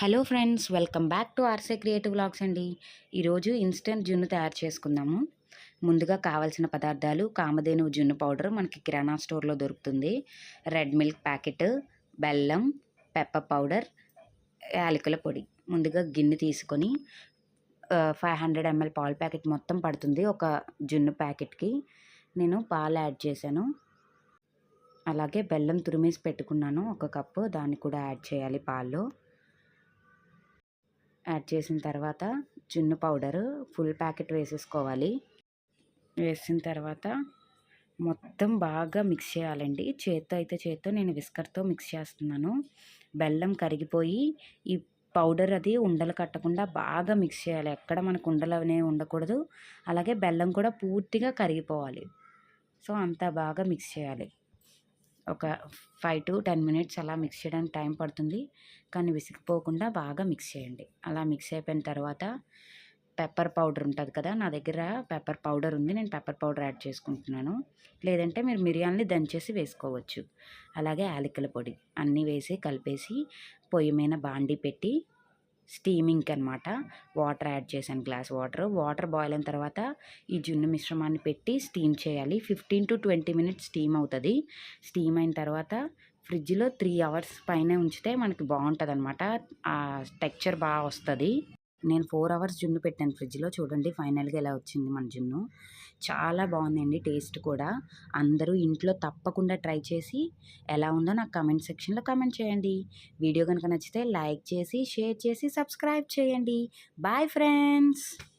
Hello friends welcome back to ఆర్సే creative blogs అండి. ఈరోజు instant జున్ను తయారు చేసుకుందాము. ముందుగా కావాల్సిన పదార్థాలు కామధేను జున్ను పౌడర్ మనకి కిరాణా స్టోర్లో దొరుకుతుంది. రెడ్ మిల్క్ ప్యాకెట్ బెల్లం పెప్పర్ పౌడర్ యాలకుల పొడి. ముందుగా గిన్నె తీసుకొని ఫైవ్ హండ్రెడ్ ఎంఎల్ పాల ప్యాకెట్ మొత్తం పడుతుంది ఒక జున్ను ప్యాకెట్కి. నేను పాలు యాడ్ చేశాను. అలాగే బెల్లం తురిమేసి పెట్టుకున్నాను ఒక కప్పు. దాన్ని కూడా యాడ్ చేయాలి పాల్లో. యాడ్ చేసిన తర్వాత జున్ను పౌడరు ఫుల్ ప్యాకెట్ వేసేసుకోవాలి. వేసిన తర్వాత మొత్తం బాగా మిక్స్ చేయాలండి. చేత్తో అయితే చేత్తో నేను విస్కర్తో మిక్స్ చేస్తున్నాను. బెల్లం కరిగిపోయి ఈ పౌడర్ అది ఉండలు కట్టకుండా బాగా మిక్స్ చేయాలి. ఎక్కడ మనకు ఉండలు అనేవి ఉండకూడదు. అలాగే బెల్లం కూడా పూర్తిగా కరిగిపోవాలి. సో అంతా బాగా మిక్స్ చేయాలి. ఒక ఫైవ్ టు టెన్ మినిట్స్ అలా మిక్స్ చేయడానికి టైం పడుతుంది. కానీ విసిగిపోకుండా బాగా మిక్స్ చేయండి. అలా మిక్స్ అయిపోయిన తర్వాత పెప్పర్ పౌడర్ ఉంటుంది కదా నా దగ్గర పెప్పర్ పౌడర్ ఉంది. నేను పెప్పర్ పౌడర్ యాడ్ చేసుకుంటున్నాను. లేదంటే మీరు మిరియాలని దంచేసి వేసుకోవచ్చు. అలాగే యాలకుల పొడి అన్నీ వేసి కలిపేసి పొయ్యి మీద బాండి పెట్టి స్టీమింగ్కి అనమాట వాటర్ యాడ్ చేశాను గ్లాస్ వాటర్. వాటర్ బాయిల్ అయిన తర్వాత ఈ జున్ను మిశ్రమాన్ని పెట్టి స్టీమ్ చేయాలి. Fifteen to twenty minutes steam అవుతుంది. స్టీమ్ అయిన తర్వాత ఫ్రిడ్జ్లో త్రీ అవర్స్ పైన ఉంచితే మనకి బాగుంటుంది అనమాట ఆ టెక్చర్ బాగా వస్తుంది. నేను ఫోర్ అవర్స్ జున్ను పెట్టాను ఫ్రిడ్జ్లో. చూడండి ఫైనల్గా ఎలా వచ్చింది మన జున్ను. చాలా బాగుందండి టేస్ట్ కూడా. అందరూ ఇంట్లో తప్పకుండా ట్రై చేసి ఎలా ఉందో నాకు కమెంట్ సెక్షన్లో కమెంట్ చేయండి. వీడియో కనుక నచ్చితే లైక్ చేసి షేర్ చేసి సబ్స్క్రైబ్ చేయండి. Bye friends!